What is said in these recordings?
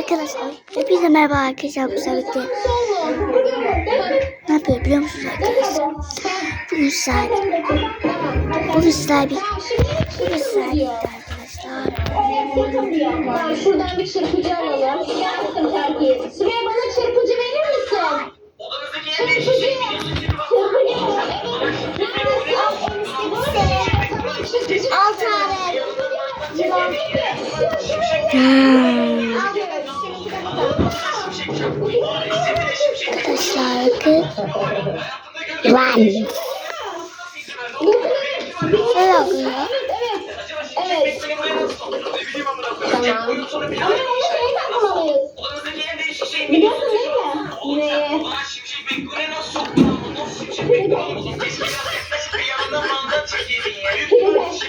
Arkadaşlar hepinize merhaba arkadaşlar bu sefer ne yapıyor biliyor musunuz arkadaşlar? Bugün sizlerle Bugün sizlerle Bugün sizlerle arkadaşlar Şuradan bir çırpıcı alalım. Terbiye. Süreyya bana çırpıcı verir misin? Çırpıcı. Çırpıcı. Neredesin? Al tane. Hmm. Arkadaşlar bakın Run Şöyle akıyor Evet. Tamam. Ama onu şey takmalıyız. Biliyorsun değil mi? Neye?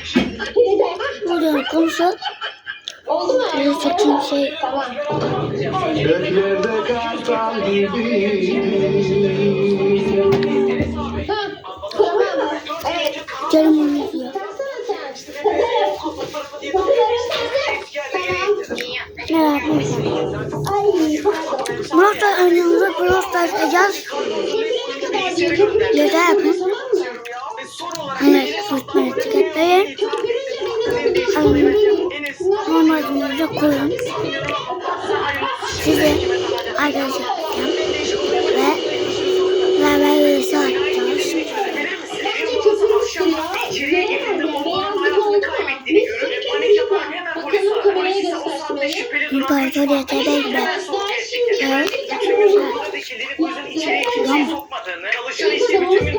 Kilide. Burada konuşuyor Oldu mu? Bir çekeyim şey Tamam. Göklerde kartal gibi Hı. Tamam. Evet. Canım onu? Ay pardon. Murat da önümüzde Brawl Stars edeceğiz Güzel yapın. Hani fırtına etiketleyin Hani normal günümüze koyun Size arkadaşlar ve beraber birisi atacağız. İmparatoriye tebe gibi. Evet. Çalışan